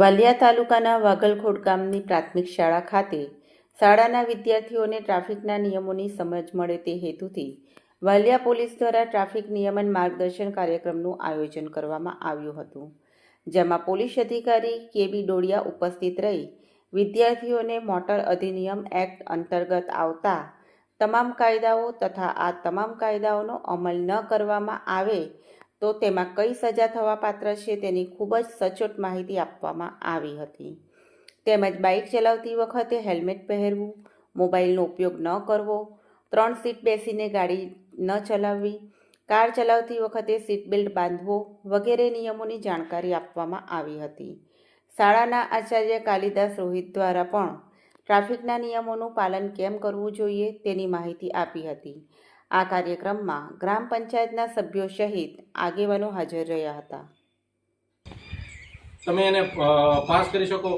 વાલિયા તાલુકાના વાગલખોડ ગામની પ્રાથમિક શાળા ખાતે શાળાના વિદ્યાર્થીઓને ટ્રાફિકના નિયમોની સમજ મળે તે હેતુથી વાલિયા પોલીસ દ્વારા ટ્રાફિક નિયમન માર્ગદર્શન કાર્યક્રમનું આયોજન કરવામાં આવ્યું હતું, જેમાં પોલીસ અધિકારી કેબી ડોડિયા ઉપસ્થિત રહી, વિદ્યાર્થીઓને મોટર અધિનિયમ એક્ટ અંતર્ગત આવતા તમામ કાયદાઓ તથા આ તમામ કાયદાઓનો અમલ ન કરવામાં આવે તો તેમાં કઈ સજા થવા પાત્ર છે તેની ખૂબ જ સચોટ માહિતી આપવામાં આવી હતી. તેમજ બાઇક ચલાવતી વખતે હેલ્મેટ પહેરવું મોબાઈલનો ઉપયોગ ન કરવો, ત્રણ સીટ બેસીને ગાડી ન ચલાવવી, કાર ચલાવતી વખતે સીટ બેલ્ટ બાંધવો વગેરે નિયમોની જાણકારી આપવામાં આવી હતી. શાળાના આચાર્ય કાલિદાસ રોહિત દ્વારા પણ ટ્રાફિકના નિયમોનું પાલન કેમ કરવું જોઈએ તેની માહિતી આપી હતી. આ કાર્યક્રમમાં ગ્રામ પંચાયતના સભ્યો સહિત આગેવાનો હાજર રહ્યા હતા. તમે એને પાસ કરી શકો.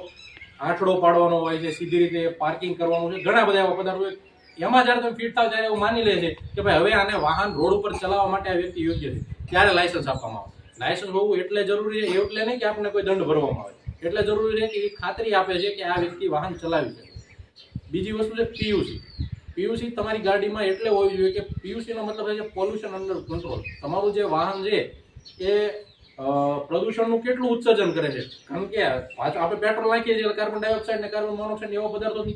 આંઠડો પાડવાનો હોય છે, સીધી રીતે પાર્કિંગ કરવાનું છે. ઘણા બધા એવા પદાર્થો એમાં જ્યારે તમે ફિટ થાવ ત્યારે એવું માની લે છે કે ભાઈ હવે આને વાહન રોડ ઉપર ચલાવવા માટે આ વ્યક્તિ યોગ્ય છે. ત્યારે લાયસન્સ આપવામાં આવે. લાયસન્સ હોવું એટલે જરૂરી છે એટલે નહીં કે આપણને કોઈ દંડ ભરવામાં આવે. એટલે જરૂરી છે કે એ ખાતરી આપે છે કે આ વ્યક્તિ વાહન ચલાવી છે બીજી વસ્તુ છે પીયુસી. પીયુસી તમારી ગાડીમાં એટલે હોવી જોઈએ કે પીયુસીનો મતલબ છે પોલ્યુશન અંડર કંટ્રોલ તમારું જે વાહન છે એ પ્રદૂષણનું કેટલું ઉત્સર્જન કરે છે? કારણ કે આપણે પેટ્રોલ નાખીએ છીએ કાર્બન ડાયોક્સાઇડ ને કાર્બન મોનોક્સાઇડ એવા પદાર્થો